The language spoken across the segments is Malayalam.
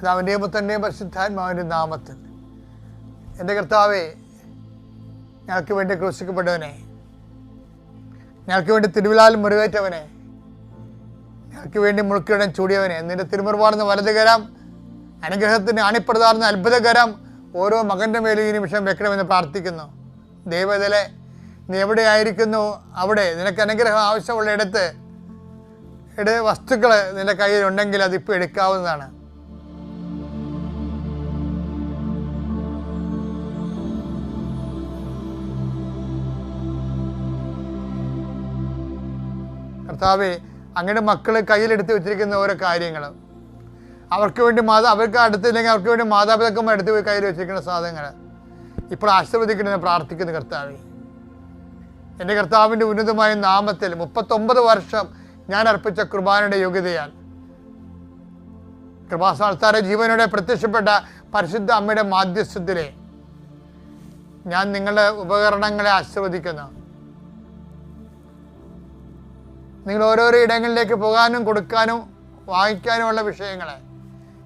പിതാവിന്റെയും പുത്രന്റെയും പരിശുദ്ധാത്മാവിന്റെ നാമത്തിൽ. എന്റെ കർത്താവേ ഞങ്ങൾക്ക് വേണ്ടി ക്രൂശിക്കപ്പെട്ടവനെ ഞങ്ങൾക്ക് വേണ്ടി തിരുവിലാൽ മുറിവേറ്റവനെ ഞങ്ങൾക്ക് വേണ്ടി മുൾക്കിടം ചൂടിയവനെ നിന്റെ തിരുമുറുപാടുന്ന വലതുകരം അനുഗ്രഹത്തിന് അണിപ്രതാർന്ന അത്ഭുതകരം ഓരോ മകന്റെ മേലും ഈ നിമിഷം വെക്കണമെന്ന് പ്രാർത്ഥിക്കുന്നു. ദൈവതലെ നീ എവിടെയായിരിക്കുന്നു? അവിടെ നിനക്ക് അനുഗ്രഹം ആവശ്യമുള്ള ഇടത്ത് ഇട വസ്തുക്കൾ നിന്റെ കയ്യിലുണ്ടെങ്കിൽ അതിപ്പോൾ എടുക്കാവുന്നതാണ്. കർത്താവെ അങ്ങയുടെ മക്കൾ കയ്യിലെടുത്ത് വെച്ചിരിക്കുന്ന ഓരോ കാര്യങ്ങൾ. അവർക്ക് വേണ്ടി മാതാ അവർക്ക് അടുത്തില്ലെങ്കിൽ അവർക്ക് വേണ്ടി മാതാപിതാക്കന്മാർ എടുത്ത് പോയി കയ്യിൽ വെച്ചിരിക്കുന്ന സാധനങ്ങൾ. ഇപ്പോൾ ആശീർവദിക്കണമെന്ന് പ്രാർത്ഥിക്കുന്നു കർത്താവെ. എന്റെ കർത്താവിന്റെ ഉന്നതമായ നാമത്തിൽ മുപ്പത്തൊമ്പത് വർഷം ഞാൻ അർപ്പിച്ച കുർബാനയുടെ യോഗ്യതയാൽ കൃപാസ്ഥാനത്താരെ ജീവനോടെ പ്രത്യക്ഷപ്പെട്ട പരിശുദ്ധ അമ്മയുടെ മാധ്യസ്ഥത്തിലെ ഞാൻ നിങ്ങളുടെ ഉപകരണങ്ങളെ ആശീർവദിക്കുന്നു. നിങ്ങൾ ഓരോരോ ഇടങ്ങളിലേക്ക് പോകാനും കൊടുക്കാനും വാങ്ങിക്കാനുമുള്ള വിഷയങ്ങളെ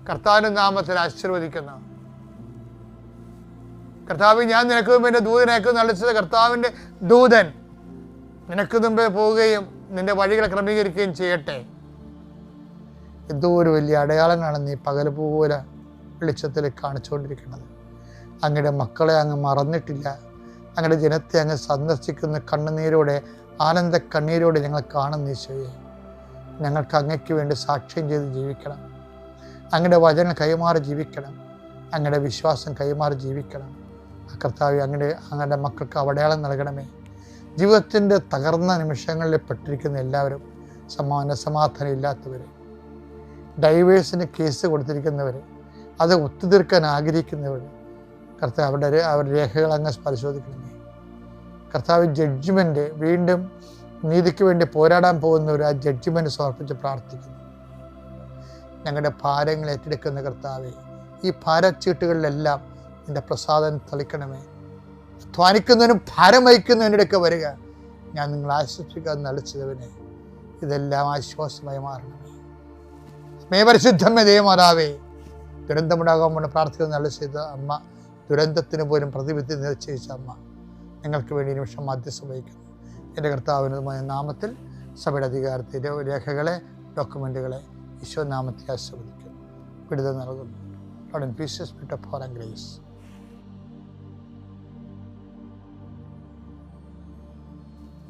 കർത്താവിന്റെ നാമത്തിൽ ആശീർവദിക്കുന്നു. കർത്താവ് ഞാൻ നിനക്ക് മുമ്പ് എന്റെ ദൂതനേക്ക് നളിച്ചത് കർത്താവിന്റെ ദൂതൻ നിനക്ക് മുമ്പേ പോവുകയും നിന്റെ വഴികളെ ക്രമീകരിക്കുകയും ചെയ്യട്ടെ. എന്തോ ഒരു വലിയ അടയാളങ്ങളാണ് നീ പകൽ പോലെ വെളിച്ചത്തിൽ കാണിച്ചുകൊണ്ടിരിക്കുന്നത്. അങ്ങയുടെ മക്കളെ അങ്ങ് മറന്നിട്ടില്ല. അങ്ങയുടെ ജനത്തെ അങ്ങ് സന്ദർശിക്കുന്ന കണ്ണുനീരോടെ ആനന്ദ കണ്ണീരോടെ ഞങ്ങൾ കാണുന്ന ഈശോയെ ഞങ്ങൾക്ക് അങ്ങയ്ക്ക് വേണ്ടി സാക്ഷ്യം ചെയ്ത് ജീവിക്കണം. അങ്ങയുടെ വചനം കൈമാറി ജീവിക്കണം. അങ്ങയുടെ വിശ്വാസം കൈമാറി ജീവിക്കണം. കർത്താവ് അങ്ങയുടെ അങ്ങയുടെ മക്കൾക്ക് അടയാളം നൽകണമേ. ജീവിതത്തിന്റെ തകർന്ന നിമിഷങ്ങളിൽ പെട്ടിരിക്കുന്ന എല്ലാവരും സമാന സമാധാനം ഇല്ലാത്തവർ ഡൈവേഴ്സിന് കേസ് കൊടുത്തിരിക്കുന്നവർ അത് ഒത്തുതീർക്കാൻ ആഗ്രഹിക്കുന്നവർ കർത്താവ് അവരുടെ അവരുടെ രേഖകൾ അങ്ങ് പരിശോധിക്കണമേ കർത്താവ് ജഡ്ജ്മെന്റ് വീണ്ടും നീതിക്ക് വേണ്ടി പോരാടാൻ പോകുന്നവർ ആ ജഡ്ജ്മെന്റ് സമർപ്പിച്ച് പ്രാർത്ഥിക്കുന്നു. ഞങ്ങളുടെ ഭാരങ്ങൾ ഏറ്റെടുക്കുന്ന കർത്താവെ ഈ ഭാരച്ചീട്ടുകളിലെല്ലാം നിന്റെ പ്രസാദം തളിക്കണമേ. ധ്വാനിക്കുന്നതിനും ഭാരം വഹിക്കുന്നതിനിടയ്ക്ക് വരിക. ഞാൻ നിങ്ങൾ ആശ്വസിക്കാൻ നളിച്ചതവനെ ഇതെല്ലാം ആശ്വാസമായി മാറണമേ. മേ ദേവമാതാവേ ദുരന്തമുണ്ടാകാൻ പ്രാർത്ഥിക്കുന്ന നളിച്ചത് അമ്മ ദുരന്തത്തിന് പോലും പ്രതിവിധി നിശ്ചയിച്ച അമ്മ നിങ്ങൾക്ക് വേണ്ടി നിമിഷം മധ്യസ്ഥ വഹിക്കുന്നു. എന്റെ കർത്താവിനുമായ നാമത്തിൽ സഭയുടെ അധികാരത്തിന്റെ രേഖകളെ ഡോക്യുമെന്റുകളെ ഈശോ നാമത്തിൽ ആസ്വദിക്കുന്നു വിടുതൽ നൽകുന്നു. Lord pieces bit of for grace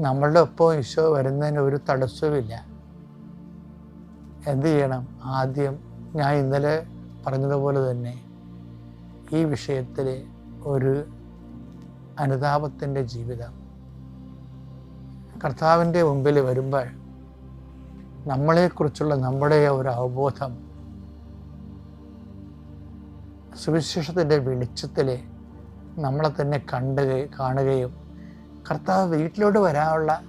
നമ്മളുടെ ഒപ്പം ഈശോ വരുന്നതിന് ഒരു തടസ്സവുമില്ല. എന്ത് ചെയ്യണം? ആദ്യം ഞാൻ ഇന്നലെ പറഞ്ഞതുപോലെ തന്നെ ഈ വിഷയത്തിൽ ഒരു അനുതാപത്തിന്റെ ജീവിതം. കർത്താവിന്റെ മുമ്പിൽ വരുമ്പോൾ നമ്മളെക്കുറിച്ചുള്ള നമ്മുടെ ഒരു അവബോധം സുവിശേഷത്തിന്റെ വെളിച്ചത്തിൽ നമ്മളെ തന്നെ കണ്ട് കാണുകയും കർത്താവ് വീട്ടിലോട്ട് വരാനുള്ള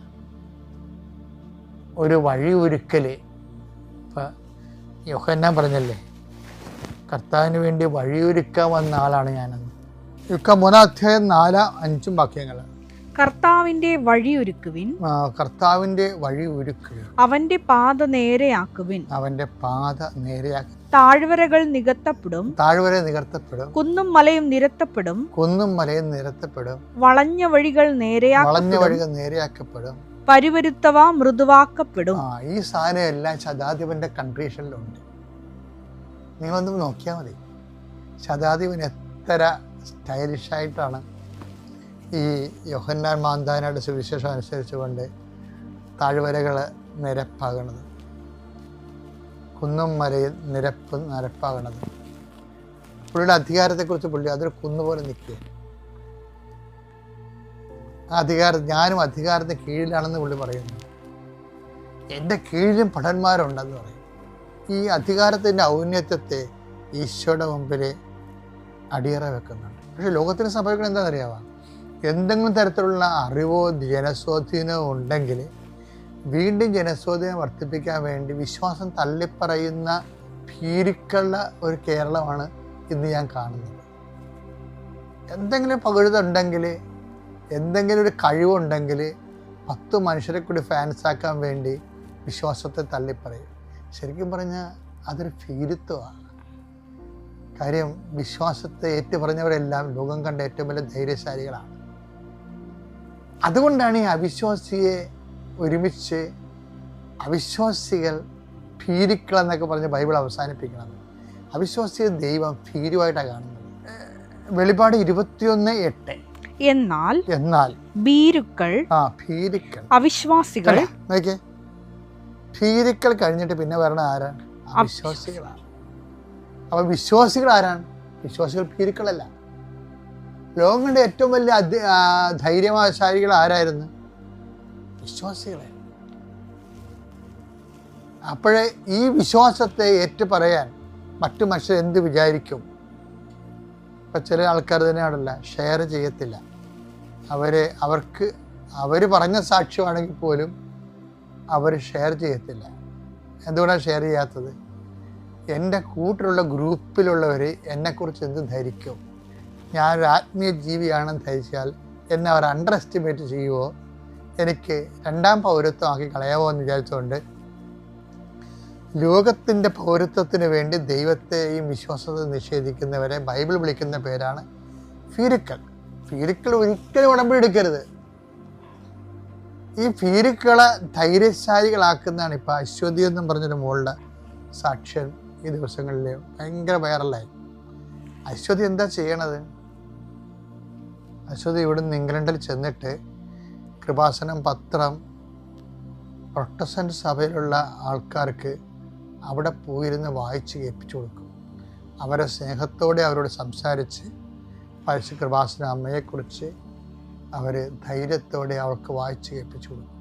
ഒരു വഴി ഒരുക്കൽ ഇപ്പം യോഹന്നാൻ പറഞ്ഞല്ലേ കർത്താവിന് വേണ്ടി വഴിയൊരുക്കാൻ വന്ന ആളാണ് ഞാനെന്ന്. യുക്ക മൂന്നാം അധ്യായം നാലാം അഞ്ചും വാക്യങ്ങൾ കർത്താവിന്റെ വഴിയൊരുക്കുവിൻ. കർത്താവിന്റെ വഴി ഒരുക്കുക അവന്റെ പാത നേരെയാക്കുവിൻ. അവന്റെ പാത നേരെയാക്കി. താഴ്വരകൾ നികത്തപ്പെടും. താഴ്വര നികർത്തപ്പെടും കുന്നും മലയും നിരത്തപ്പെടും. കുന്നും മലയും നിരത്തപ്പെടും. വളഞ്ഞ വഴികൾ വളഞ്ഞ നേരെയാക്കപ്പെടും വഴികൾ നേരെയാക്കപ്പെടും. പരുവരുത്തവ മൃദുവാക്കപ്പെടും. ആ ഈ സാധനം എല്ലാം ശതാധിപന്റെ കൺട്രീഷനിലുണ്ട് നിങ്ങളൊന്ന് നോക്കിയാൽ മതി. ശതാധിപൻ എത്ര സ്റ്റൈലിഷായിട്ടാണ് ഈ യോഹന്നാൻ മാന്താനയുടെ സുവിശേഷം അനുസരിച്ചുകൊണ്ട് താഴ്വരകൾ നിരപ്പാകണത്. കുന്നും മലയിൽ നിരപ്പ് നിരപ്പാകണത്. പുള്ളിയുടെ അധികാരത്തെക്കുറിച്ച് പുള്ളി അതൊരു കുന്നുപോലെ നിൽക്കുക ആ അധികാരം ഞാനും അധികാരത്തിന് കീഴിലാണെന്ന് പുള്ളി പറയുന്നു. എന്റെ കീഴിലും ഭടന്മാരുണ്ടെന്ന് പറയും. ഈ അധികാരത്തിന്റെ ഔന്നത്യത്തെ ഈശോയുടെ മുമ്പിൽ അടിയറ വെക്കുന്നുണ്ട്. പക്ഷെ ലോകത്തിന് സംഭവിക്കുന്നത് എന്താണെന്നറിയാമോ എന്തെങ്കിലും തരത്തിലുള്ള അറിവോ ജനസ്വാധീനമോ ഉണ്ടെങ്കിൽ വീണ്ടും ജനസ്വാധീനം വർദ്ധിപ്പിക്കാൻ വേണ്ടി വിശ്വാസം തള്ളിപ്പറയുന്ന ഭീരുക്കളുടെ ഒരു കേരളമാണ് ഇന്ന് ഞാൻ കാണുന്നത്. എന്തെങ്കിലും പകുഴുതുണ്ടെങ്കിൽ എന്തെങ്കിലും ഒരു കഴിവുണ്ടെങ്കിൽ പത്ത് മനുഷ്യരെ കൂടി ഫാൻസാക്കാൻ വേണ്ടി വിശ്വാസത്തെ തള്ളിപ്പറയും. ശരിക്കും പറഞ്ഞാൽ അതൊരു ഭീരുത്വമാണ്. കാര്യം വിശ്വാസത്തെ ഏറ്റുപറഞ്ഞവരെല്ലാം ലോകം കണ്ട ഏറ്റവും വലിയ ധൈര്യശാലികളാണ്. അതുകൊണ്ടാണ് ഈ അവിശ്വാസിയെ ഒരുമിച്ച് അവിശ്വാസികൾ ഭീരുക്കൾ എന്നൊക്കെ പറഞ്ഞ് ബൈബിൾ അവസാനിപ്പിക്കുന്നത്. അവിശ്വാസിയെ ദൈവം ഭീരുവായിട്ടാണ് കാണുന്നത്. വെളിപാട് ഇരുപത്തിയൊന്ന് എട്ട്. എന്നാൽ എന്നാൽ ഭീരുക്കൾ ആ ഭീരുക്കൾ. അവിശ്വാസികൾ ഭീരുക്കൾ കഴിഞ്ഞിട്ട് പിന്നെ വരണ ആരാണ്? അവിശ്വാസികളാണ്. അപ്പൊ വിശ്വാസികൾ ആരാണ്? വിശ്വാസികൾ ഭീരുക്കളല്ല ലോകം കണ്ട ഏറ്റവും വലിയ അധി ധൈര്യമാശാലികൾ ആരായിരുന്നു? വിശ്വാസികളെ. അപ്പോഴേ ഈ വിശ്വാസത്തെ ഏറ്റു പറയാൻ മറ്റു മനുഷ്യർ എന്ത് വിചാരിക്കും? ഇപ്പം ചില ആൾക്കാർ തന്നെയാണല്ല ഷെയർ ചെയ്യത്തില്ല. അവരെ അവർക്ക് അവർ പറഞ്ഞ സാക്ഷ്യമാണെങ്കിൽ പോലും അവർ ഷെയർ ചെയ്യത്തില്ല. എന്തുകൊണ്ടാണ് ഷെയർ ചെയ്യാത്തത്? എന്റെ കൂട്ടിലുള്ള ഗ്രൂപ്പിലുള്ളവർ എന്നെക്കുറിച്ച് എന്ത് ധരിക്കും? ഞാനൊരു ആത്മീയ ജീവിയാണെന്ന് ധരിച്ചാൽ എന്നെ അവർ അണ്ടർ എസ്റ്റിമേറ്റ് ചെയ്യുമോ എനിക്ക് രണ്ടാം പൗരത്വമാക്കി കളയാമോ എന്ന് വിചാരിച്ചുകൊണ്ട് ലോകത്തിന്റെ പൗരത്വത്തിന് വേണ്ടി ദൈവത്തെയും വിശ്വാസത്തെ നിഷേധിക്കുന്നവരെ ബൈബിൾ വിളിക്കുന്ന പേരാണ് ഫീരുക്കൾ. ഫീരുക്കൾ ഒരിക്കലും ഉടമ്പടി എടുക്കരുത്. ഈ ഫീരുക്കളെ ധൈര്യശാലികളാക്കുന്നതാണ് ഇപ്പോൾ അശ്വതി എന്നും പറഞ്ഞൊരു മോളുടെ സാക്ഷ്യം. ഈ ദിവസങ്ങളിൽ ഭയങ്കര വൈറലായി. അശ്വതി എന്താ ചെയ്യണത്? അശ്വതി ഇവിടുന്ന് ഇംഗ്ലണ്ടിൽ ചെന്നിട്ട് കൃപാസനം പത്രം പ്രൊട്ടസ്റ്റന്റ് സഭയിലുള്ള ആൾക്കാർക്ക് അവിടെ പോയിരുന്ന് വായിച്ച് കേൾപ്പിച്ചു കൊടുക്കും. അവരെ സ്നേഹത്തോടെ അവരോട് സംസാരിച്ച് പരശു കൃപാസന അമ്മയെക്കുറിച്ച് അവർ ധൈര്യത്തോടെ അവൾക്ക് വായിച്ച് കേൾപ്പിച്ചു കൊടുക്കും.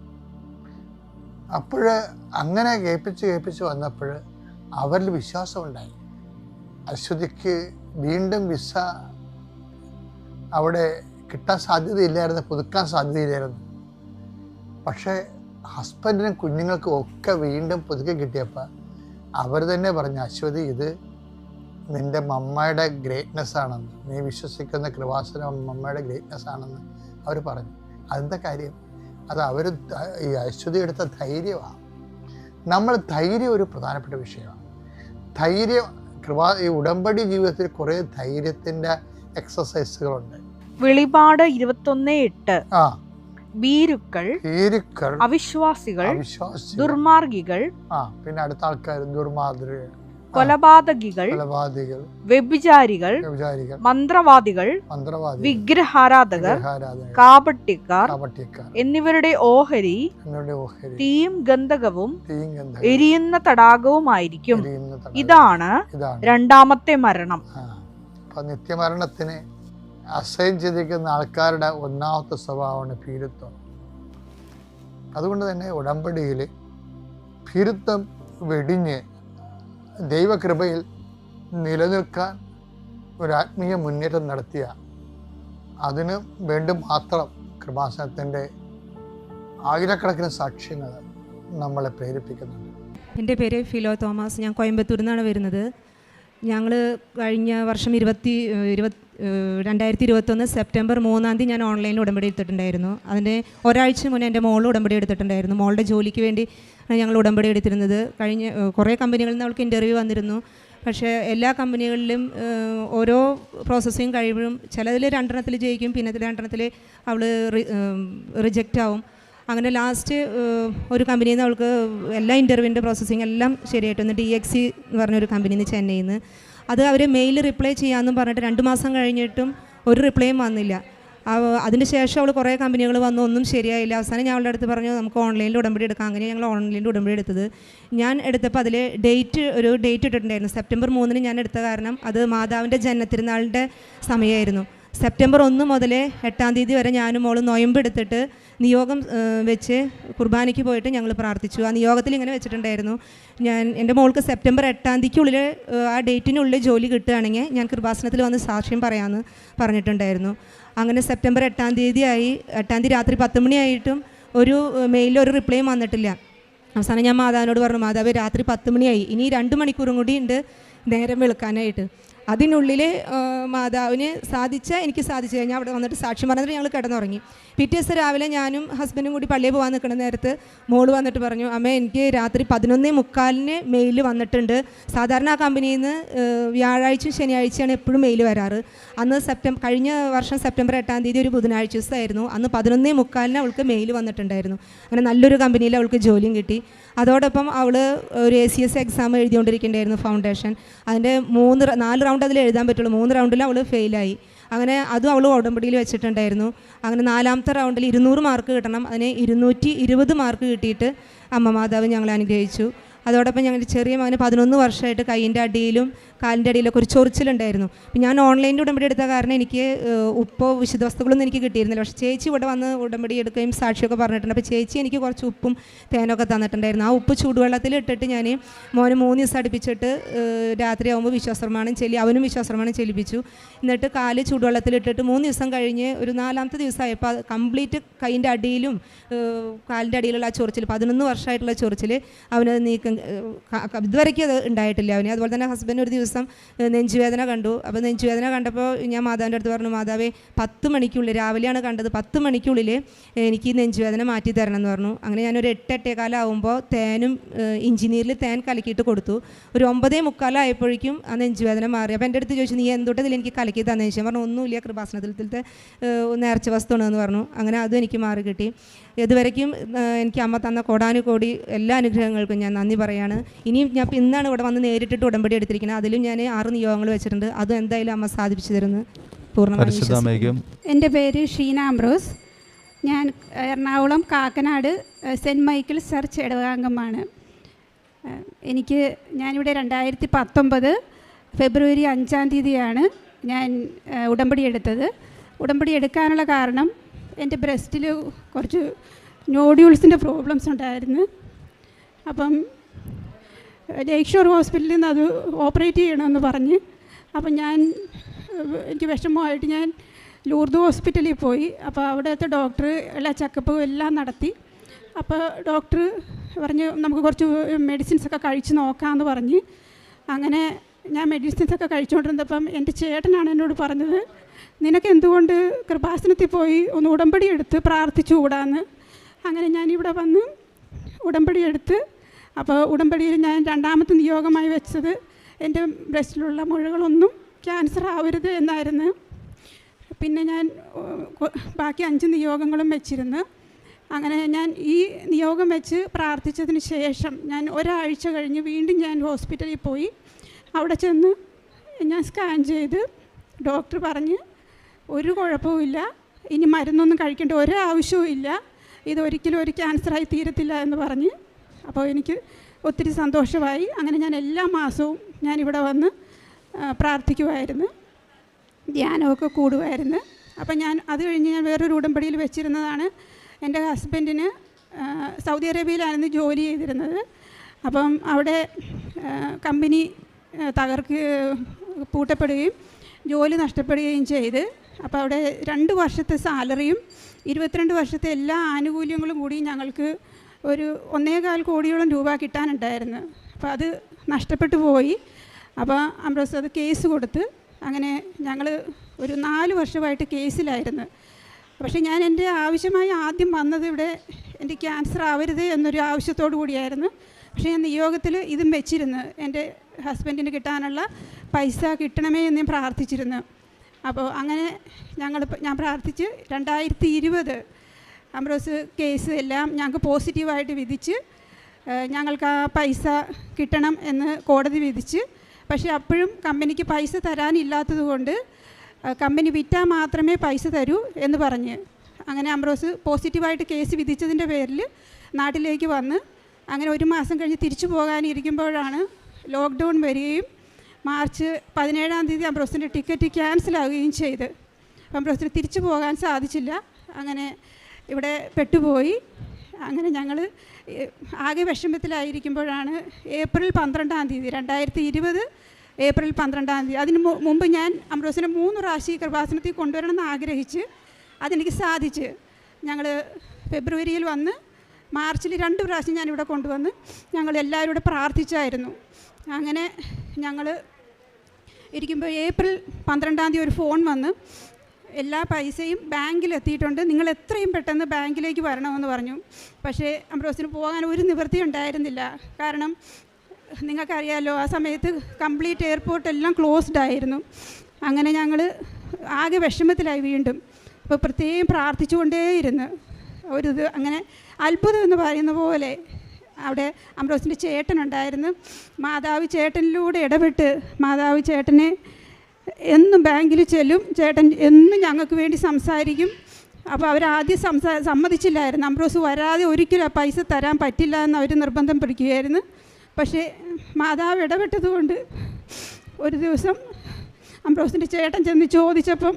അപ്പോൾ അങ്ങനെ കേൾപ്പിച്ച് കേൾപ്പിച്ച് വന്നപ്പോൾ അവരിൽ വിശ്വാസമുണ്ടായി. അശ്വതിക്ക് വീണ്ടും വിസ അവിടെ കിട്ടാൻ സാധ്യതയില്ലായിരുന്നു പുതുക്കാൻ സാധ്യതയില്ലായിരുന്നു. പക്ഷേ ഹസ്ബൻഡിനും കുഞ്ഞുങ്ങൾക്കും ഒക്കെ വീണ്ടും പുതുക്കി കിട്ടിയപ്പോൾ അവർ തന്നെ പറഞ്ഞു അശ്വതി ഇത് നിന്റെ മമ്മയുടെ ഗ്രേറ്റ്നെസ് ആണെന്ന് നീ വിശ്വസിക്കുന്ന കൃപാസന മമ്മയുടെ ഗ്രേറ്റ്നെസ് ആണെന്ന് അവർ പറഞ്ഞു. അതെന്താ കാര്യം? അത് അവർ ഈ അശ്വതി എടുത്ത ധൈര്യമാണ് നമ്മൾ ധൈര്യം ഒരു പ്രധാനപ്പെട്ട വിഷയമാണ്. ധൈര്യം കൃപാ ഈ ഉടമ്പടി ജീവിതത്തിൽ കുറേ ധൈര്യത്തിന്റെ എക്സസൈസുകളുണ്ട് വെളിപാട് ഇരുപത്തൊന്ന് എട്ട്. ആ. ഭീരുക്കൾ ഭീരുക്കൾ അവിശ്വാസികൾ അവിശ്വാസികൾ. ദുർമാർഗികൾ ആ പിന്നെ അടുത്ത ആൾക്കാർ ദുർമാതൃകൾ കൊലപാതകികൾ കൊലപാതകികൾ വ്യഭിചാരികൾ വ്യഭിചാരികൾ മന്ത്രവാദികൾ മന്ത്രവാദികൾ വിഗ്രഹാരാധകർ കാപട്ടിക്കാർ കാപട്യക്കാർ കാപട്യക്കാർ എന്നിവരുടെ ഓഹരി എന്നിവരുടെ ഓഹരി തീയും ഗന്ധകവും തീയും എരിയുന്ന തടാകവുമായിരിക്കും. ഇതാണ് രണ്ടാമത്തെ മരണം. നിത്യമരണത്തിന് അസൈൻ ചെയ്തിരിക്കുന്ന ആൾക്കാരുടെ ഒന്നാമത്തെ സ്വഭാവമാണ് ഭീരുത്വം. അതുകൊണ്ട് തന്നെ ഉടമ്പടിയിൽ ഭീരുത്വം വെടിഞ്ഞ് ദൈവകൃപയിൽ നിലനിൽക്കാൻ ഒരു ആത്മീയ മുന്നേറ്റം നടത്തിയ അതിന് വേണ്ടി മാത്രം കൃപാസനത്തിന്റെ ആയിരക്കണക്കിന് സാക്ഷ്യങ്ങൾ നമ്മളെ പ്രേരിപ്പിക്കുന്നുണ്ട്. എന്റെ പേര് ഫിലോ തോമസ്. ഞാൻ കോയമ്പത്തൂരിൽ നിന്നാണ് വരുന്നത്. ഞങ്ങൾ കഴിഞ്ഞ വർഷം ഇരുപത്തി ഇരുപത് രണ്ടായിരത്തി ഇരുപത്തൊന്ന് സെപ്റ്റംബർ മൂന്നാം തീയതി ഞാൻ ഓൺലൈനിൽ ഉടമ്പടി എടുത്തിട്ടുണ്ടായിരുന്നു. അതിന്റെ ഒരാഴ്ച മുന്നേ എന്റെ മോൾ ഉടമ്പടി എടുത്തിട്ടുണ്ടായിരുന്നു. മോളുടെ ജോലിക്ക് വേണ്ടി ഞങ്ങൾ ഉടമ്പടി എടുത്തിരുന്നത്. കഴിഞ്ഞ കുറേ കമ്പനികളിൽ നിന്ന് അവൾക്ക് ഇന്റർവ്യൂ വന്നിരുന്നു. പക്ഷേ എല്ലാ കമ്പനികളിലും ഓരോ പ്രോസസ്സിങ് കഴിയുമ്പോഴും ചിലതിൽ രണ്ടെണ്ണത്തിൽ ജയിക്കും പിന്നെ രണ്ടെണ്ണത്തിൽ അവൾ റിജക്റ്റ് ആവും. അങ്ങനെ ലാസ്റ്റ് ഒരു കമ്പനിയിൽ നിന്ന് അവൾക്ക് എല്ലാ ഇന്റർവ്യൂവിന്റെ പ്രോസസ്സിങ് എല്ലാം ശരിയായിട്ട് ഒന്ന് ഡി എക്സി എന്ന് പറഞ്ഞൊരു കമ്പനിയിൽ നിന്ന് ചെന്നൈയിൽ നിന്ന്. അത് അവർ മെയിൽ റിപ്ലൈ ചെയ്യാമെന്നും പറഞ്ഞിട്ട് രണ്ട് മാസം കഴിഞ്ഞിട്ടും ഒരു റിപ്ലൈയും വന്നില്ല. അതിന് ശേഷം അവൾ കുറേ കമ്പനികൾ വന്നു. ഒന്നും ശരിയായില്ല. അവസാനം ഞാൻ അവളുടെ അടുത്ത് പറഞ്ഞു നമുക്ക് ഓൺലൈനിൽ ഉടമ്പടി എടുക്കാം. അങ്ങനെ ഞങ്ങൾ ഓൺലൈനിൽ ഉടമ്പടി എടുത്തത്. ഞാൻ എടുത്തപ്പോൾ അതിൽ ഡേറ്റ് ഒരു ഡേറ്റ് ഇട്ടിട്ടുണ്ടായിരുന്നു. സെപ്റ്റംബർ മൂന്നിന് ഞാൻ എടുത്ത കാരണം അത് മാതാവിന്റെ ജന്മത്തിരുന്നാളിന്റെ സമയമായിരുന്നു. സെപ്റ്റംബർ ഒന്ന് മുതൽ എട്ടാം തീയതി വരെ ഞാനും മോളും നൊയമ്പെടുത്തിട്ട് നിയോഗം വെച്ച് കുർബാനയ്ക്ക് പോയിട്ട് ഞങ്ങൾ പ്രാർത്ഥിച്ചു. ആ നിയോഗത്തിൽ ഇങ്ങനെ വെച്ചിട്ടുണ്ടായിരുന്നു. ഞാൻ എന്റെ മോൾക്ക് സെപ്റ്റംബർ എട്ടാം തീയതിക്കുള്ളിൽ ആ ഡേറ്റിനുള്ളിൽ ജോലി കിട്ടുകയാണെങ്കിൽ ഞാൻ കൃപാസനത്തിൽ വന്ന് സാക്ഷ്യം പറയാമെന്ന് പറഞ്ഞിട്ടുണ്ടായിരുന്നു. അങ്ങനെ സെപ്റ്റംബർ എട്ടാം തീയതി ആയി എട്ടാം തീയതി രാത്രി പത്ത് മണിയായിട്ടും ഒരു മെയിലിൽ ഒരു റിപ്ലൈയും വന്നിട്ടില്ല. അവസാനം ഞാൻ മാതാവിനോട് പറഞ്ഞു മാതാവ് രാത്രി പത്ത് മണിയായി. ഇനി രണ്ട് മണിക്കൂറും കൂടി ഉണ്ട് നേരം വെളുക്കാനായിട്ട്. അതിനുള്ളിൽ മാതാവിന് സാധിച്ച എനിക്ക് സാധിച്ചു കഴിഞ്ഞാൽ അവിടെ വന്നിട്ട് സാക്ഷ്യം പറഞ്ഞിട്ട് ഞങ്ങൾ കിടന്നുറങ്ങി. പിറ്റേ ദിവസം രാവിലെ ഞാനും ഹസ്ബൻഡും കൂടി പള്ളിയിൽ പോകാൻ നിൽക്കുന്ന നേരത്ത് മോൾ വന്നിട്ട് പറഞ്ഞു അമ്മ എനിക്ക് രാത്രി പതിനൊന്നേ മുക്കാലിന് മെയിൽ വന്നിട്ടുണ്ട്. സാധാരണ ആ കമ്പനിയിൽ നിന്ന് വ്യാഴാഴ്ചയും ശനിയാഴ്ചയാണ് എപ്പോഴും മെയിൽ വരാറ്. അന്ന് സെപ്റ്റംബർ കഴിഞ്ഞ വർഷം സെപ്റ്റംബർ എട്ടാം തീയതി ഒരു ബുധനാഴ്ച ദിവസമായിരുന്നു. അന്ന് പതിനൊന്നേ മുക്കാലിന് അവൾക്ക് മെയിൽ വന്നിട്ടുണ്ടായിരുന്നു. അങ്ങനെ നല്ലൊരു കമ്പനിയിൽ അവൾക്ക് ജോലിയും കിട്ടി. അതോടൊപ്പം അവൾ ഒരു എ സി എസ് എക്സാം എഴുതിക്കൊണ്ടിരിക്കേണ്ടായിരുന്നു ഫൗണ്ടേഷൻ അതിന്റെ മൂന്ന് നാല് റൗണ്ട് അതിൽ എഴുതാൻ പറ്റുള്ളൂ. മൂന്ന് റൗണ്ടിൽ അവൾ ഫെയിലായി അങ്ങനെ അതും അവൾ ഉടമ്പടിയിൽ വെച്ചിട്ടുണ്ടായിരുന്നു. അങ്ങനെ നാലാമത്തെ റൗണ്ടിൽ ഇരുന്നൂറ് മാർക്ക് കിട്ടണം. അതിന് ഇരുന്നൂറ്റി ഇരുപത് മാർക്ക് കിട്ടിയിട്ട് അമ്മ മാതാവ് ഞങ്ങളെ അനുഗ്രഹിച്ചു. അതോടൊപ്പം ഞങ്ങളുടെ ചെറിയ മകന് പതിനൊന്ന് വർഷമായിട്ട് കൈയിന്റെ അടിയിലും കാലിന്റെ അടിയിലൊക്കെ ഒരു ചൊറിച്ചിലുണ്ടായിരുന്നു. അപ്പം ഞാൻ ഓൺലൈനിൽ ഉടമ്പടി എടുത്ത കാരണം എനിക്ക് ഉപ്പോ വിശുദ്ധ വസ്തുക്കളൊന്നും എനിക്ക് കിട്ടിയിരുന്നില്ല. പക്ഷേ ചേച്ചി ഇവിടെ വന്ന് ഉടമ്പടി എടുക്കുകയും സാക്ഷിയൊക്കെ പറഞ്ഞിട്ടുണ്ട്. അപ്പോൾ ചേച്ചി എനിക്ക് കുറച്ച് ഉപ്പും തേനൊക്കെ തന്നിട്ടുണ്ടായിരുന്നു. ആ ഉപ്പ് ചൂടുവെള്ളത്തിൽ ഇട്ടിട്ട് ഞാൻ മോന് മൂന്ന് ദിവസം അടുപ്പിച്ചിട്ട് രാത്രിയാവുമ്പോൾ വിശ്വാസപ്രമാണം ചെല്ലി അവനും വിശ്വാസപ്രമാണം ചെല്ലിപ്പിച്ചു. എന്നിട്ട് കാൽ ചൂടുവെള്ളത്തിൽ ഇട്ടിട്ട് മൂന്ന് ദിവസം കഴിഞ്ഞ് ഒരു നാലാമത്തെ ദിവസമായപ്പോൾ കംപ്ലീറ്റ് കൈന്റെ അടിയിലും കാലിന്റെ അടിയിലുള്ള ആ ചൊറിച്ചിൽ പതിനൊന്ന് വർഷമായിട്ടുള്ള ചൊറിച്ചിൽ അവനത് നീക്കം ഇതുവരയ്ക്കും അത് ഉണ്ടായിട്ടില്ല അവന്. അതുപോലെ തന്നെ ഹസ്ബൻഡ് ഒരു ദിവസം ഏഹ്, നെഞ്ചുവേദന കണ്ടു. അപ്പോൾ നെഞ്ചുവേദന കണ്ടപ്പോൾ ഞാൻ മാതാവിന്റെ അടുത്ത് പറഞ്ഞു മാതാവേ പത്ത് മണിക്കുള്ളിൽ രാവിലെയാണ് കണ്ടത്. പത്ത് മണിക്കുള്ളിൽ എനിക്ക് നെഞ്ചുവേദന മാറ്റി തരണം എന്ന് പറഞ്ഞു. അങ്ങനെ ഞാനൊരു എട്ട് എട്ടേകാലം ആകുമ്പോൾ തേനും ഇഞ്ചിനീയറിൽ തേൻ കലക്കിയിട്ട് കൊടുത്തു. ഒരു ഒമ്പതേ മുക്കാലായപ്പോഴേക്കും ആ നെഞ്ചുവേദന മാറി. അപ്പോൾ എന്റെ അടുത്ത് ചോദിച്ചു നീ എന്തൊട്ടതിൽ എനിക്ക് കലക്കി തന്നെ? ചോദിച്ചു പറഞ്ഞു ഒന്നുമില്ല കൃപാസനത്തിലത്തെ നേർച്ച വസ്തുണെന്ന് പറഞ്ഞു. അങ്ങനെ അതും എനിക്ക് മാറി കിട്ടി. ഇതുവരയ്ക്കും എനിക്ക് അമ്മ തന്ന കോടാനുകോടി എല്ലാ അനുഗ്രഹങ്ങൾക്കും ഞാൻ നന്ദി പറയാണ്. ഇനിയും ഞാൻ ഇന്നാണ് ഇവിടെ വന്ന് നേരിട്ടിട്ട് ഉടമ്പടി എടുത്തിരിക്കുന്നത്. അതിലും ഞാൻ ആറ് നിയോഗങ്ങൾ വെച്ചിട്ടുണ്ട്. അത് എന്തായാലും അമ്മ സാധിപ്പിച്ചു തരുന്നു. പൂർണമായും എന്റെ പേര് ഷീന അംബ്രോസ്. ഞാൻ Ernakulam Kakkanad saint Michael church ഇടവകാംഗമാണ് എനിക്ക് ഞാനിവിടെ രണ്ടായിരത്തി പത്തൊമ്പത് ഫെബ്രുവരി അഞ്ചാം തീയതിയാണ് ഞാൻ ഉടമ്പടി എടുത്തത്. ഉടമ്പടി എടുക്കാനുള്ള കാരണം എന്റെ ബ്രസ്റ്റിൽ കുറച്ച് നോഡ്യൂൾസിന്റെ പ്രോബ്ലംസ് ഉണ്ടായിരുന്നു. അപ്പം ലേക്ക് ഷോർ ഹോസ്പിറ്റലിൽ നിന്ന് അത് ഓപ്പറേറ്റ് ചെയ്യണമെന്ന് പറഞ്ഞ് അപ്പം ഞാൻ എനിക്ക് വിഷമമായിട്ട് ഞാൻ ലൂർദ് ഹോസ്പിറ്റലിൽ പോയി. അപ്പോൾ അവിടുത്തെ ഡോക്ടർ എല്ലാ ചെക്കപ്പും എല്ലാം നടത്തി. അപ്പോൾ ഡോക്ടർ പറഞ്ഞ് നമുക്ക് കുറച്ച് മെഡിസിൻസ് ഒക്കെ കഴിച്ച് നോക്കാമെന്ന് പറഞ്ഞ്. അങ്ങനെ ഞാൻ മെഡിസിൻസ് ഒക്കെ കഴിച്ചുകൊണ്ടിരുന്നപ്പം എന്റെ ചേട്ടനാണ് എന്നോട് പറഞ്ഞത് നിനക്ക് എന്തുകൊണ്ട് കൃപാസനത്തിൽ പോയി ഒന്ന് ഉടമ്പടി എടുത്ത് പ്രാർത്ഥിച്ചു കൂടാന്ന് അങ്ങനെ ഞാനിവിടെ വന്ന് ഉടമ്പടി എടുത്ത് അപ്പോൾ ഉടമ്പടിയിൽ ഞാൻ രണ്ടാമത്തെ നിയോഗമായി വെച്ചത് എന്റെ ബ്രസ്റ്റിലുള്ള മുഴകളൊന്നും ക്യാൻസർ ആവരുത് എന്നായിരുന്നു. പിന്നെ ഞാൻ ബാക്കി അഞ്ച് നിയോഗങ്ങളും വെച്ചിരുന്നു. അങ്ങനെ ഞാൻ ഈ നിയോഗം വെച്ച് പ്രാർത്ഥിച്ചതിന് ശേഷം ഞാൻ ഒരാഴ്ച കഴിഞ്ഞ് വീണ്ടും ഞാൻ ഹോസ്പിറ്റലിൽ പോയി. അവിടെ ചെന്ന് ഞാൻ സ്കാൻ ചെയ്ത് ഡോക്ടർ പറഞ്ഞ് ഒരു കുഴപ്പവുമില്ല ഇനി മരുന്നൊന്നും കഴിക്കേണ്ട ഒരു ആവശ്യവും ഇല്ല. ഇതൊരിക്കലും ഒരു ക്യാൻസറായി തീരത്തില്ല എന്ന് പറഞ്ഞ് അപ്പോൾ എനിക്ക് ഒത്തിരി സന്തോഷമായി. അങ്ങനെ ഞാൻ എല്ലാ മാസവും ഞാനിവിടെ വന്ന് പ്രാർത്ഥിക്കുമായിരുന്നു. ധ്യാനമൊക്കെ കൂടുമായിരുന്നു. അപ്പം ഞാൻ അത് കഴിഞ്ഞ് ഞാൻ വേറൊരു ഉടമ്പടിയിൽ വെച്ചിരുന്നതാണ് എന്റെ ഹസ്ബൻഡിന് സൗദി അറേബ്യയിലായിരുന്നു ജോലി ചെയ്തിരുന്നത്. അപ്പം അവിടെ കമ്പനി തകർക്ക് പൂട്ടപ്പെടുകയും ജോലി നഷ്ടപ്പെടുകയും ചെയ്ത്. അപ്പോൾ അവിടെ രണ്ട് വർഷത്തെ സാലറിയും ഇരുപത്തിരണ്ട് വർഷത്തെ എല്ലാ ആനുകൂല്യങ്ങളും കൂടി ഞങ്ങൾക്ക് ഒരു ഒന്നേകാൽ കോടിയോളം രൂപ കിട്ടാനുണ്ടായിരുന്നു. അപ്പോൾ അത് നഷ്ടപ്പെട്ടു പോയി. അപ്പോൾ അംബ്രോസ് അത് കേസ് കൊടുത്ത് അങ്ങനെ ഞങ്ങൾ ഒരു നാല് വർഷമായിട്ട് കേസിലായിരുന്നു. പക്ഷേ ഞാൻ എന്റെ ആവശ്യമായി ആദ്യം വന്നത് ഇവിടെ എന്റെ ക്യാൻസർ ആവരുത് എന്നൊരു ആവശ്യത്തോടു കൂടിയായിരുന്നു. പക്ഷേ ഞാൻ നിയോഗത്തിൽ ഇതും വെച്ചിരുന്നു. എന്റെ ഹസ്ബൻഡിന് കിട്ടാനുള്ള പൈസ കിട്ടണമേ എന്ന് ഞാൻ പ്രാർത്ഥിച്ചിരുന്നു. അപ്പോൾ അങ്ങനെ ഞങ്ങൾ ഞാൻ പ്രാർത്ഥിച്ച് രണ്ടായിരത്തി ഇരുപത് അംബ്രോസ് കേസ് എല്ലാം ഞങ്ങൾക്ക് പോസിറ്റീവായിട്ട് വിധിച്ച് ഞങ്ങൾക്ക് ആ പൈസ കിട്ടണം എന്ന് കോടതി വിധിച്ച്. പക്ഷേ അപ്പോഴും കമ്പനിക്ക് പൈസ തരാനില്ലാത്തത് കൊണ്ട് കമ്പനി വിറ്റാൽ മാത്രമേ പൈസ തരൂ എന്ന് പറഞ്ഞ്. അങ്ങനെ അംബ്രോസ് പോസിറ്റീവായിട്ട് കേസ് വിധിച്ചതിന്റെ പേരിൽ നാട്ടിലേക്ക് വന്ന് അങ്ങനെ ഒരു മാസം കഴിഞ്ഞ് തിരിച്ചു പോകാനിരിക്കുമ്പോഴാണ് ലോക്ക്ഡൗൺ വരികയും മാർച്ച് പതിനേഴാം തീയതി അംബ്രോസിന്റെ ടിക്കറ്റ് ക്യാൻസലാവുകയും ചെയ്ത്. അംബ്രോസിന് തിരിച്ചു പോകാൻ സാധിച്ചില്ല. അങ്ങനെ ഇവിടെ പെട്ടുപോയി. അങ്ങനെ ഞങ്ങൾ ആകെ വിഷമത്തിലായിരിക്കുമ്പോഴാണ് ഏപ്രിൽ പന്ത്രണ്ടാം തീയതി രണ്ടായിരത്തി ഇരുപത് ഏപ്രിൽ പന്ത്രണ്ടാം തീയതി. അതിന് മുമ്പ് ഞാൻ അമ്രോസിനെ മൂന്ന് പ്രാവശ്യം കൃപാസനത്തിൽ കൊണ്ടുവരണമെന്ന് ആഗ്രഹിച്ച് അതെനിക്ക് സാധിച്ച്. ഞങ്ങൾ ഫെബ്രുവരിയിൽ വന്ന് മാർച്ചിൽ രണ്ട് പ്രാവശ്യം ഞാനിവിടെ കൊണ്ടുവന്ന് ഞങ്ങൾ എല്ലാവരും ഇവിടെ പ്രാർത്ഥിച്ചായിരുന്നു. അങ്ങനെ ഞങ്ങൾ ഇരിക്കുമ്പോൾ ഏപ്രിൽ പന്ത്രണ്ടാം തീയതി ഒരു ഫോൺ വന്ന് എല്ലാ പൈസയും ബാങ്കിൽ എത്തിയിട്ടുണ്ട് നിങ്ങൾ എത്രയും പെട്ടെന്ന് ബാങ്കിലേക്ക് വരണമെന്ന് പറഞ്ഞു. പക്ഷേ അംബ്രോസിന് പോകാൻ ഒരു നിവൃത്തി ഉണ്ടായിരുന്നില്ല. കാരണം നിങ്ങൾക്കറിയാലോ ആ സമയത്ത് കംപ്ലീറ്റ് എയർപോർട്ട് എല്ലാം ക്ലോസ്ഡ് ആയിരുന്നു. അങ്ങനെ ഞങ്ങൾ ആകെ വിഷമത്തിലായി വീണ്ടും. അപ്പോൾ പ്രത്യേകം പ്രാർത്ഥിച്ചുകൊണ്ടേയിരുന്നു ഒരു ഇത് അങ്ങനെ അത്ഭുതം എന്ന് പറയുന്ന പോലെ അവിടെ അംബ്രോസിന്റെ ചേട്ടനുണ്ടായിരുന്നു മാതാവ് ചേട്ടനിലൂടെ ഇടപെട്ട് മാതാവ് ചേട്ടനെ എന്നും ബാങ്കിൽ ചെല്ലും. ചേട്ടൻ എന്നും ഞങ്ങൾക്ക് വേണ്ടി സംസാരിക്കും. അപ്പോൾ അവരാദ്യം സംസാ സമ്മതിച്ചില്ലായിരുന്നു. അംബ്രോസ് വരാതെ ഒരിക്കലും പൈസ തരാൻ പറ്റില്ല എന്ന് അവർ നിർബന്ധം പിടിക്കുകയായിരുന്നു. പക്ഷേ മാതാവ് ഇടപെട്ടതുകൊണ്ട് ഒരു ദിവസം അംബ്രോസിന്റെ ചേട്ടൻ ചെന്ന് ചോദിച്ചപ്പം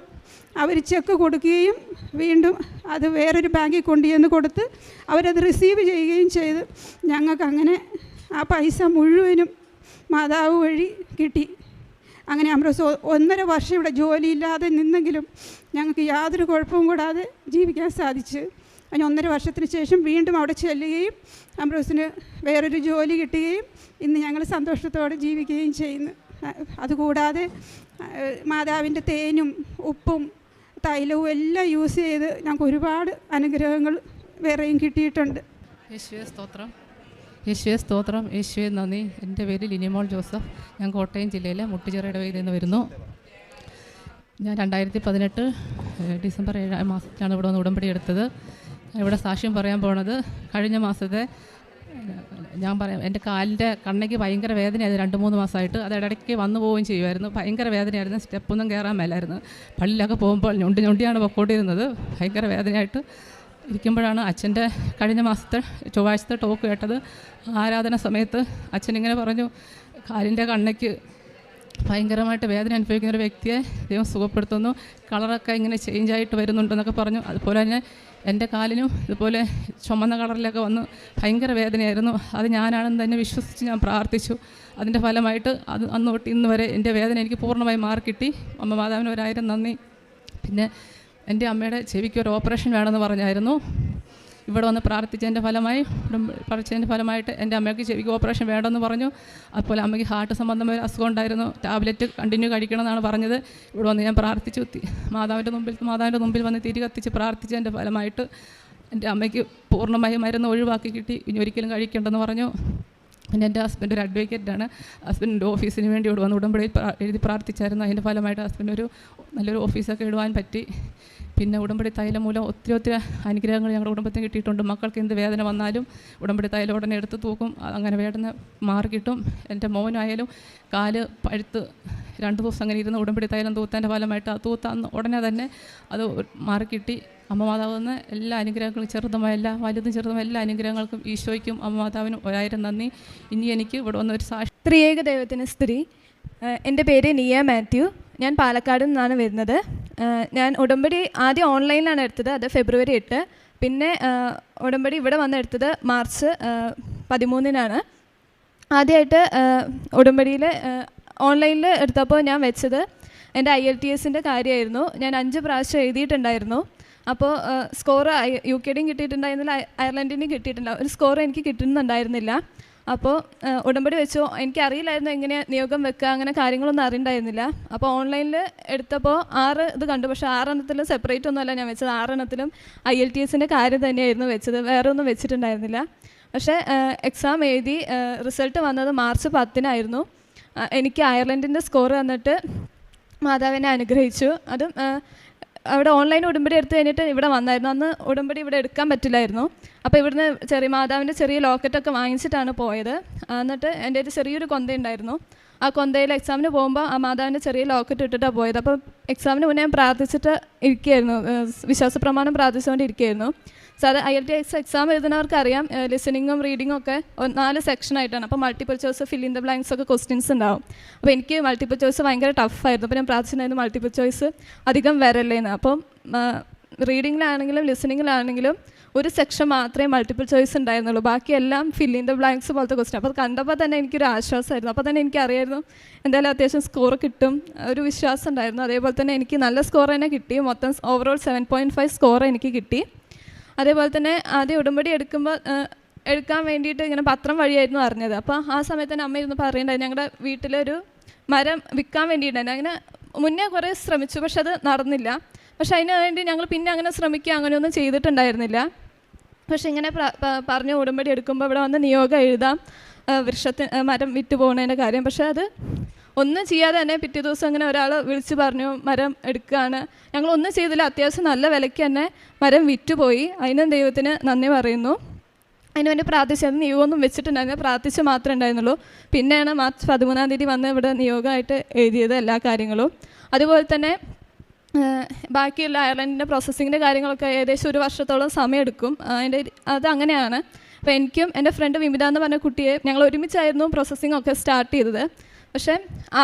അവർ ചെക്ക് കൊടുക്കുകയും വീണ്ടും അത് വേറൊരു ബാങ്കിൽ കൊണ്ടുചെന്ന് കൊടുത്ത് അവരത് റിസീവ് ചെയ്യുകയും ചെയ്ത്. ഞങ്ങൾക്ക് അങ്ങനെ ആ പൈസ മുഴുവനും മാതാവ് വഴി കിട്ടി. അങ്ങനെ അമ്രോസ് ഒന്നര വർഷം ഇവിടെ ജോലിയില്ലാതെ നിന്നെങ്കിലും ഞങ്ങൾക്ക് യാതൊരു കുഴപ്പവും കൂടാതെ ജീവിക്കാൻ സാധിച്ചു. അതിന് ഒന്നര വർഷത്തിന് ശേഷം വീണ്ടും അവിടെ ചെല്ലുകയും അമ്രോസിന് വേറൊരു ജോലി കിട്ടുകയും ഇന്ന് ഞങ്ങൾ സന്തോഷത്തോടെ ജീവിക്കുകയും ചെയ്യുന്നു. അതുകൂടാതെ മാതാവിന്റെ തേനും ഉപ്പും തൈലവും എല്ലാം യൂസ് ചെയ്ത് ഞങ്ങൾക്ക് ഒരുപാട് അനുഗ്രഹങ്ങൾ വേറെയും കിട്ടിയിട്ടുണ്ട്. സ്തോത്രം. യേശുവെ സ്തോത്രം. യേശുവെ നന്ദി. എന്റെ പേര് ലിനിമോൾ ജോസഫ്. ഞാൻ കോട്ടയം ജില്ലയിലെ മുട്ടുചിറയുടെ പേരിൽ നിന്ന് വരുന്നു. ഞാൻ രണ്ടായിരത്തി പതിനെട്ട് ഡിസംബർ ഏഴാം മാസത്തിലാണ് ഇവിടെ വന്ന് ഉടമ്പടി എടുത്തത്. ഇവിടെ സാക്ഷ്യം പറയാൻ പോണത് കഴിഞ്ഞ മാസത്തെ ഞാൻ പറയാം എന്റെ കാലിന്റെ കണ്ണയ്ക്ക് ഭയങ്കര വേദനയായിരുന്നു രണ്ട് മൂന്ന് മാസമായിട്ട്. അത് ഇടയ്ക്ക് വന്നു പോവുകയും ചെയ്യുമായിരുന്നു. ഭയങ്കര വേദനയായിരുന്നു. സ്റ്റെപ്പൊന്നും കയറാൻ മേലായിരുന്നു. പള്ളിയിലൊക്കെ പോകുമ്പോൾ ഞൊണ്ടി ഞൊണ്ടിയാണ് പൊക്കോണ്ടിരുന്നത്. ഭയങ്കര വേദനയായിട്ട് ഇരിക്കുമ്പോഴാണ് അച്ഛന്റെ കഴിഞ്ഞ മാസത്തെ ചൊവ്വാഴ്ചത്തെ ടോക്ക് കേട്ടത്. ആരാധന സമയത്ത് അച്ഛൻ ഇങ്ങനെ പറഞ്ഞു കാലിന്റെ കണ്ണയ്ക്ക് ഭയങ്കരമായിട്ട് വേദന അനുഭവിക്കുന്ന ഒരു വ്യക്തിയെ ദൈവം സുഖപ്പെടുത്തുന്നു. കളറൊക്കെ ഇങ്ങനെ ചേഞ്ച് ആയിട്ട് വരുന്നുണ്ടെന്നൊക്കെ പറഞ്ഞു. അതുപോലെ തന്നെ എന്റെ കാലിനും ഇതുപോലെ ചുമന്ന കളറിലൊക്കെ വന്ന് ഭയങ്കര വേദനയായിരുന്നു. അത് ഞാനാണെന്ന് തന്നെ വിശ്വസിച്ച് ഞാൻ പ്രാർത്ഥിച്ചു. അതിന്റെ ഫലമായിട്ട് അത് അന്ന് തൊട്ട് ഇന്ന് വരെ എന്റെ വേദന എനിക്ക് പൂർണമായി മാറി കിട്ടി അമ്മ മാതാവിന് ഒരായിരം നന്ദി. പിന്നെ എന്റെ അമ്മയുടെ ചെവിക്ക് ഒരു ഓപ്പറേഷൻ വേണമെന്ന് പറഞ്ഞായിരുന്നു. ഇവിടെ വന്ന് പ്രാർത്ഥിച്ചതിന്റെ ഫലമായി പ്രാർത്ഥിച്ചതിന്റെ ഫലമായിട്ട് എന്റെ അമ്മയ്ക്ക് ചെവിക്ക് ഓപ്പറേഷൻ വേണമെന്ന് പറഞ്ഞു. അതുപോലെ അമ്മയ്ക്ക് ഹാർട്ട് സംബന്ധമായ അസുഖം ഉണ്ടായിരുന്നു. ടാബ്ലറ്റ് കണ്ടിന്യൂ കഴിക്കണം എന്നാണ് പറഞ്ഞത്. ഇവിടെ വന്ന് ഞാൻ പ്രാർത്ഥിച്ചു. മാതാവിന്റെ മുമ്പിൽ മാതാവിന്റെ മുമ്പിൽ വന്ന് തിരി കത്തിച്ച് പ്രാർത്ഥിച്ചതിന്റെ ഫലമായിട്ട് എന്റെ അമ്മയ്ക്ക് പൂർണമായി മരുന്ന് ഒഴിവാക്കി കിട്ടി. ഇനി ഒരിക്കലും കഴിക്കേണ്ടെന്ന് പറഞ്ഞു. പിന്നെ എന്റെ ഹസ്ബൻഡ് ഒരു അഡ്വക്കേറ്റാണ് ഹസ്ബൻഡിന്റെ ഓഫീസിന് വേണ്ടി ഇവിടെ വന്ന് ഉടമ്പടി എഴുതി പ്രാർത്ഥിച്ചായിരുന്നു. അതിന്റെ ഫലമായിട്ട് ഹസ്ബൻഡ് ഒരു നല്ലൊരു ഓഫീസൊക്കെ ഇടുവാൻ പറ്റി. പിന്നെ ഉടമ്പടി തൈലം മൂലം ഒത്തിരി ഒത്തിരി അനുഗ്രഹങ്ങൾ ഞങ്ങളുടെ കുടുംബത്തിന് കിട്ടിയിട്ടുണ്ട്. മക്കൾക്ക് എന്ത് വേദന വന്നാലും ഉടമ്പടി തൈലം ഉടനെ എടുത്ത് തൂക്കും. അങ്ങനെ വേദന മാറി കിട്ടും. എന്റെ മോനായാലും കാൽ പഴുത്ത് രണ്ട് ദിവസം അങ്ങനെ ഇരുന്ന് ഉടമ്പടി തൈലം തൂത്തതിന്റെ ഫലമായിട്ട് ആ തൂത്താന്ന് ഉടനെ തന്നെ അത് മാറിക്കിട്ടി അമ്മ മാതാവ് എല്ലാ അനുഗ്രഹങ്ങളും ചെറുതുമായ എല്ലാ വലുതും ചെറുതുമായ എല്ലാ അനുഗ്രഹങ്ങൾക്കും ഈശോയ്ക്കും അമ്മ മാതാവിനും ഒരായിരം നന്ദി. ഇനി എനിക്ക് ഇവിടെ വന്ന ഒരു സാക്ഷി ത്രിയേക ദൈവത്തിന് സ്ത്രീ എന്റെ പേര് നിയ മാത്യു. ഞാൻ പാലക്കാട് നിന്നാണ് വരുന്നത്. ഞാൻ ഉടമ്പടി ആദ്യം ഓൺലൈനിലാണ് എടുത്തത് അത് ഫെബ്രുവരി എട്ട്. പിന്നെ ഉടമ്പടി ഇവിടെ വന്ന് എടുത്തത് മാർച്ച് പതിമൂന്നിനാണ്. ആദ്യമായിട്ട് ഉടമ്പടിയിൽ ഓൺലൈനിൽ എടുത്തപ്പോൾ ഞാൻ വെച്ചത് എന്റെ ഐ എൽ ടി എസിന്റെ കാര്യമായിരുന്നു. ഞാൻ അഞ്ച് പ്രാവശ്യം എഴുതിയിട്ടുണ്ടായിരുന്നു. അപ്പോൾ സ്കോർ യു കെയുടെയും കിട്ടിയിട്ടുണ്ടായിരുന്നില്ല അയ- അയർലൻഡിന്റെയും കിട്ടിയിട്ടുണ്ടാവും ഒരു സ്കോർ എനിക്ക് കിട്ടുന്നുണ്ടായിരുന്നില്ല. അപ്പോൾ ഉടമ്പടി വെച്ചു എനിക്കറിയില്ലായിരുന്നു എങ്ങനെ നിയോഗം വെക്കുക അങ്ങനെ കാര്യങ്ങളൊന്നും അറിയണ്ടായിരുന്നില്ല. അപ്പോൾ ഓൺലൈനിൽ എടുത്തപ്പോൾ ആറ് ഇത് കണ്ടു പക്ഷേ ആറെണ്ണത്തിലും സെപ്പറേറ്റ് ഒന്നുമല്ല ഞാൻ വെച്ചത്. ആറെണ്ണത്തിലും ഐ എൽ ടി എസിന്റെ കാര്യം തന്നെയായിരുന്നു വെച്ചത് വേറെ ഒന്നും വെച്ചിട്ടുണ്ടായിരുന്നില്ല. പക്ഷേ എക്സാം എഴുതി റിസൾട്ട് വന്നത് മാർച്ച് പത്തിനായിരുന്നു. എനിക്ക് അയർലൻഡിന്റെ സ്കോർ വന്നിട്ട് മാതാവിനെ അനുഗ്രഹിച്ചു. അതും അവിടെ ഓൺലൈൻ ഉടമ്പടി എടുത്തു കഴിഞ്ഞിട്ട് ഇവിടെ വന്നായിരുന്നു. അന്ന് ഉടമ്പടി ഇവിടെ എടുക്കാൻ പറ്റില്ലായിരുന്നു. അപ്പോൾ ഇവിടുന്ന് ചെറിയ മാതാവിന്റെ ചെറിയ ലോക്കറ്റൊക്കെ വാങ്ങിച്ചിട്ടാണ് പോയത്. എന്നിട്ട് എന്റെ ഒരു ചെറിയൊരു കൊന്ത ഉണ്ടായിരുന്നു ആ കൊന്തയിൽ എക്സാമിന് പോകുമ്പോൾ ആ മാതാവിന്റെ ചെറിയ ലോക്കറ്റ് ഇട്ടിട്ടാണ് പോയത്. അപ്പോൾ എക്സാമിന് മുന്നേ ഞാൻ പ്രാർത്ഥിച്ചിട്ട് ഇരിക്കുകയായിരുന്നു വിശ്വാസ പ്രമാണം പ്രാർത്ഥിച്ചുകൊണ്ട് ഇരിക്കുകയായിരുന്നു sir I L T X exam എഴുതുന്നവർക്ക് അറിയാം ലിസണിങ്ങും റീഡിങ്ങും ഒക്കെ നാല് സെക്ഷൻ ആയിട്ടാണ്. അപ്പോൾ multiple choice fill in the blanks ഒക്കെ ക്വസ്റ്റ്യൻസ് ഉണ്ടാവും. അപ്പോൾ എനിക്ക് മൾട്ടിപ്പിൾ ചോയ്സ് ഭയങ്കര ടഫായിരുന്നു അപ്പോൾ ഞാൻ പ്രാർത്ഥിച്ചിട്ടുണ്ടായിരുന്നു മൾട്ടിപ്പിൾ ചോയ്സ് അധികം വരല്ലേന്ന്. അപ്പം റീഡിങ്ങിലാണെങ്കിലും ലിസണിങ്ങിലാണെങ്കിലും ഒരു സെക്ഷൻ മാത്രമേ മൾട്ടിപ്പിൾ ചോയ്സ് ഉണ്ടായിരുന്നുള്ളൂ. ബാക്കിയെല്ലാം ഫിൽ ഇൻ ദ ബ്ലാങ്ക്സ് പോലത്തെ ക്വസ്റ്റ്യൻ അപ്പോൾ കണ്ടപ്പോൾ തന്നെ എനിക്കൊരു ആശ്വാസമായിരുന്നു അപ്പോൾ തന്നെ എനിക്കറിയായിരുന്നു എന്തായാലും അത്യാവശ്യം സ്കോർ കിട്ടും ഒരു വിശ്വാസം ഉണ്ടായിരുന്നു. അതേപോലെ തന്നെ എനിക്ക് നല്ല സ്കോർ തന്നെ കിട്ടി. മൊത്തം overall seven point five score എനിക്ക് കിട്ടി. അതേപോലെ തന്നെ ആദ്യം ഉടമ്പടി എടുക്കുമ്പോൾ എടുക്കാൻ വേണ്ടിയിട്ട് ഇങ്ങനെ പത്രം വഴിയായിരുന്നു അറിഞ്ഞത്. അപ്പോൾ ആ സമയത്ത് തന്നെ അമ്മ ഇരുന്ന് പറയണ്ടായി ഞങ്ങളുടെ വീട്ടിലൊരു മരം വിൽക്കാൻ വേണ്ടിയിട്ടുണ്ടായിരുന്നു. അങ്ങനെ മുന്നേ കുറേ ശ്രമിച്ചു പക്ഷെ അത് നടന്നില്ല. പക്ഷെ അതിന് വേണ്ടി ഞങ്ങൾ പിന്നെ അങ്ങനെ ശ്രമിക്കുക അങ്ങനെയൊന്നും ചെയ്തിട്ടുണ്ടായിരുന്നില്ല. പക്ഷെ ഇങ്ങനെ പറഞ്ഞ ഉടമ്പടി എടുക്കുമ്പോൾ ഇവിടെ വന്ന് നിയോഗം എഴുതാം. വൃക്ഷത്തിന് മരം വിറ്റ് പോകുന്നതിന്റെ കാര്യം. പക്ഷെ അത് ഒന്നും ചെയ്യാതെ തന്നെ പിറ്റേ ദിവസം അങ്ങനെ ഒരാൾ വിളിച്ച് പറഞ്ഞു മരം എടുക്കുകയാണ് ഞങ്ങൾ ഒന്നും ചെയ്തില്ല. അത്യാവശ്യം നല്ല വിലയ്ക്ക് തന്നെ മരം വിറ്റുപോയി അതിനും ദൈവത്തിന് നന്ദി പറയുന്നു. അതിന് വേണ്ടി പ്രാർത്ഥിച്ചത് നിയോഗമൊന്നും വെച്ചിട്ടുണ്ടായിരുന്നു പ്രാർത്ഥിച്ച് മാത്രമേ ഉണ്ടായിരുന്നുള്ളൂ. പിന്നെയാണ് മാർച്ച് പതിമൂന്നാം തീയതി വന്ന് ഇവിടെ നിയോഗമായിട്ട് എഴുതിയത് എല്ലാ കാര്യങ്ങളും. അതുപോലെ തന്നെ ബാക്കിയുള്ള അയർലൻഡിന്റെ പ്രോസസ്സിങ്ങിന്റെ കാര്യങ്ങളൊക്കെ ഏകദേശം ഒരു വർഷത്തോളം സമയമെടുക്കും. അതിന്റെ അത് അങ്ങനെയാണ്. അപ്പോൾ എനിക്കും എന്റെ ഫ്രണ്ട് വിമിത എന്ന് പറഞ്ഞ കുട്ടിയെ ഞങ്ങൾ ഒരുമിച്ചായിരുന്നു പ്രോസസ്സിംഗ് ഒക്കെ സ്റ്റാർട്ട് ചെയ്തത്. പക്ഷേ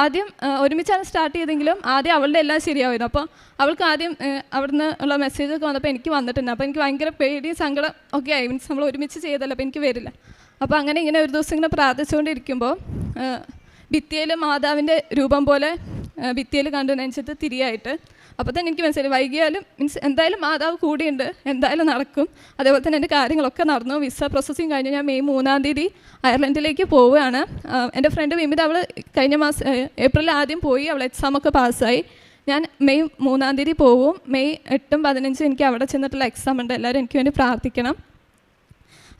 ആദ്യം ഒരുമിച്ചാണ് സ്റ്റാർട്ട് ചെയ്തെങ്കിലും ആദ്യം അവളുടെ എല്ലാം ശരിയാവുമായിരുന്നു. അപ്പോൾ അവൾക്ക് ആദ്യം അവിടുന്ന് ഉള്ള മെസ്സേജൊക്കെ വന്നപ്പോൾ എനിക്ക് വന്നിട്ടുണ്ട്. അപ്പോൾ എനിക്ക് ഭയങ്കര പേടിയും സങ്കടം ഒക്കെ ആയി. മീൻസ് നമ്മൾ ഒരുമിച്ച് ചെയ്തല്ലോ അപ്പോൾ എനിക്ക് വരില്ല. അപ്പോൾ അങ്ങനെ ഇങ്ങനെ ഒരു ദിവസം ഇങ്ങനെ പ്രാർത്ഥിച്ചുകൊണ്ടിരിക്കുമ്പോൾ ഭിത്തിയിൽ മാതാവിന്റെ രൂപം പോലെ ഭിത്തിയിൽ കണ്ടു നനച്ചിട്ട് തിരിയായിട്ട് അപ്പോൾ തന്നെ എനിക്ക് മനസ്സിലായി. വൈകിയാലും മീൻസ് എന്തായാലും മാതാവ് കൂടിയുണ്ട്. എന്തായാലും നടക്കും. അതേപോലെ തന്നെ എന്റെ കാര്യങ്ങളൊക്കെ നടന്നു. വിസ പ്രോസസ്സിങ് കഴിഞ്ഞ് ഞാൻ മെയ് മൂന്നാം തീയതി അയർലൻഡിലേക്ക് പോവുകയാണ്. എന്റെ ഫ്രണ്ട് വിമിത അവൾ കഴിഞ്ഞ മാസം ഏപ്രിൽ ആദ്യം പോയി. അവൾ എക്സാം ഒക്കെ പാസ്സായി. ഞാൻ മെയ് മൂന്നാം തീയതി പോവും. മെയ് എട്ടും പതിനഞ്ചും എനിക്ക് അവിടെ ചെന്നിട്ടുള്ള എക്സാം ഉണ്ട്. എല്ലാവരും എനിക്ക് വേണ്ടി പ്രാർത്ഥിക്കണം.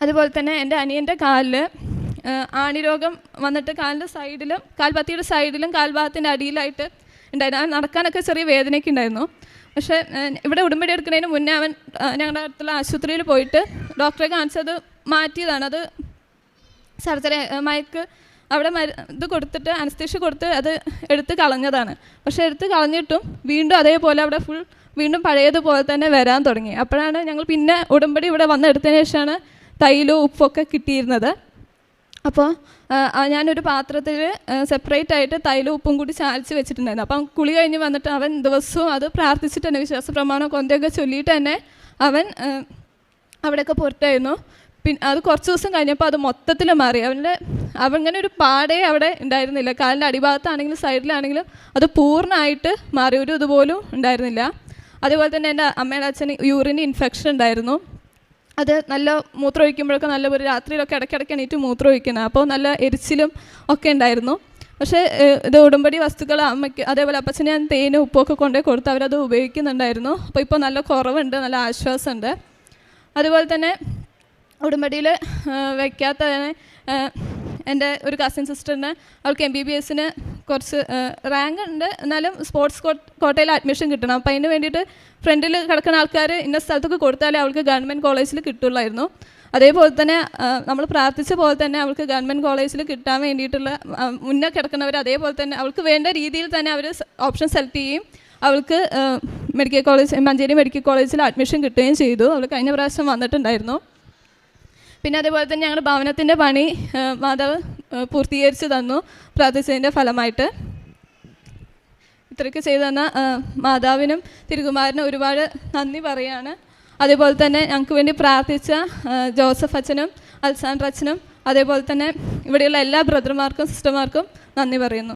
അതുപോലെ തന്നെ എന്റെ അനിയന്റെ കാലിൽ ആണിരോഗം വന്നിട്ട് കാലിന്റെ സൈഡിലും കാൽപത്തിയുടെ സൈഡിലും കാൽഭാഗത്തിന്റെ അടിയിലായിട്ട് ഉണ്ടായിരുന്നു. നടക്കാനൊക്കെ ചെറിയ വേദനയൊക്കെ ഉണ്ടായിരുന്നു. പക്ഷേ ഇവിടെ ഉടമ്പടി എടുക്കുന്നതിന് മുന്നേ അവൻ ഞങ്ങളുടെ അടുത്തുള്ള ആശുപത്രിയിൽ പോയിട്ട് ഡോക്ടറെ കാണിച്ചത് മാറ്റിയതാണ്. അത് സർജറി മയക്ക് അവിടെ ഇത് കൊടുത്തിട്ട് അനസ്തേഷ്യ കൊടുത്ത് അത് എടുത്ത് കളഞ്ഞതാണ്. പക്ഷേ എടുത്ത് കളഞ്ഞിട്ടും വീണ്ടും അതേപോലെ അവിടെ ഫുൾ വീണ്ടും പഴയതുപോലെ തന്നെ വരാൻ തുടങ്ങി. അപ്പോഴാണ് ഞങ്ങൾ പിന്നെ ഉടമ്പടി ഇവിടെ വന്നെടുത്തതിന് ശേഷമാണ് തൈലും ഉപ്പൊക്കെ കിട്ടിയിരുന്നത്. അപ്പോൾ ഞാനൊരു പാത്രത്തിൽ സെപ്പറേറ്റ് ആയിട്ട് തൈലും ഉപ്പും കൂടി ചാലിച്ച് വെച്ചിട്ടുണ്ടായിരുന്നു. അപ്പം കുളി കഴിഞ്ഞ് വന്നിട്ട് അവൻ ദിവസവും അത് പ്രാർത്ഥിച്ചിട്ട് തന്നെ വിശ്വാസ പ്രമാണം കൊന്തയൊക്കെ ചൊല്ലിയിട്ട് തന്നെ അവൻ അവിടെയൊക്കെ പുറത്തായിരുന്നു പിന്നെ അത് കുറച്ച് ദിവസം കഴിഞ്ഞപ്പോൾ അത് മൊത്തത്തിൽ മാറി. അവന്റെ അവങ്ങനെ ഒരു പാടേ അവിടെ ഉണ്ടായിരുന്നില്ല. കാലിന്റെ അടിഭാഗത്താണെങ്കിലും സൈഡിലാണെങ്കിലും അത് പൂർണമായിട്ട് മാറി ഒരു ഇതുപോലും ഉണ്ടായിരുന്നില്ല. അതുപോലെ തന്നെ എന്റെ അമ്മയുടെ അച്ഛന് യൂറിന്റെ ഇൻഫെക്ഷൻ ഉണ്ടായിരുന്നു. അത് നല്ല മൂത്രം ഒഴിക്കുമ്പോഴൊക്കെ നല്ല ഒരു രാത്രിയിലൊക്കെ ഇടയ്ക്കിടയ്ക്ക് എണീറ്റ് മൂത്രം ഒഴിക്കുന്നത് അപ്പോൾ നല്ല എരിച്ചിലും ഒക്കെ ഉണ്ടായിരുന്നു. പക്ഷേ ഇത് ഉടമ്പടി വസ്തുക്കൾ അമ്മയ്ക്ക് അതേപോലെ അപ്പച്ചന് ഞാൻ തേനും ഉപ്പൊക്കെ കൊണ്ടേ കൊടുത്ത് അവരത് ഉപയോഗിക്കുന്നുണ്ടായിരുന്നു. അപ്പോൾ ഇപ്പോൾ നല്ല കുറവുണ്ട് നല്ല ആശ്വാസമുണ്ട്. അതുപോലെ തന്നെ ഉടമ്പടിയിൽ വയ്ക്കാത്തതിന് എന്റെ ഒരു കസിൻ സിസ്റ്ററിന് അവൾക്ക് എം ബി ബി എസിന് കുറച്ച് റാങ്ക് ഉണ്ട്. എന്നാലും സ്പോർട്സ് കോട്ടയിൽ അഡ്മിഷൻ കിട്ടണം. അപ്പം അതിന് വേണ്ടിയിട്ട് ഫ്രണ്ടിൽ കിടക്കുന്ന ആൾക്കാർ ഇന്ന സ്ഥലത്തൊക്കെ കൊടുത്താലേ അവൾക്ക് ഗവൺമെന്റ് കോളേജിൽ കിട്ടുള്ളായിരുന്നു. അതേപോലെ തന്നെ നമ്മൾ പ്രാർത്ഥിച്ച പോലെ തന്നെ അവൾക്ക് ഗവൺമെന്റ് കോളേജിൽ കിട്ടാൻ വേണ്ടിയിട്ടുള്ള മുന്നേ കിടക്കുന്നവർ അതേപോലെ തന്നെ അവൾക്ക് വേണ്ട രീതിയിൽ തന്നെ അവർ ഓപ്ഷൻ സെലക്ട് ചെയ്യും അവൾക്ക് മെഡിക്കൽ കോളേജ് മഞ്ചേരി മെഡിക്കൽ കോളേജിൽ അഡ്മിഷൻ കിട്ടുകയും ചെയ്തു. അവൾ കഴിഞ്ഞ പ്രാവശ്യം വന്നിട്ടുണ്ടായിരുന്നു. പിന്നെ അതേപോലെ തന്നെ ഞങ്ങളുടെ ഭവനത്തിന്റെ പണി മാതാവ് പൂർത്തീകരിച്ച് തന്നു പ്രാർത്ഥിച്ചതിന്റെ ഫലമായിട്ട്. ഇത്രയൊക്കെ ചെയ്തു തന്ന മാതാവിനും തിരുകുമാരനും ഒരുപാട് നന്ദി പറയാണ്. അതേപോലെ തന്നെ ഞങ്ങൾക്ക് വേണ്ടി പ്രാർത്ഥിച്ച ജോസഫ് അച്ഛനും അൽസാൻഡർ അച്ഛനും അതേപോലെ തന്നെ ഇവിടെയുള്ള എല്ലാ ബ്രദർമാർക്കും സിസ്റ്റർമാർക്കും നന്ദി പറയുന്നു.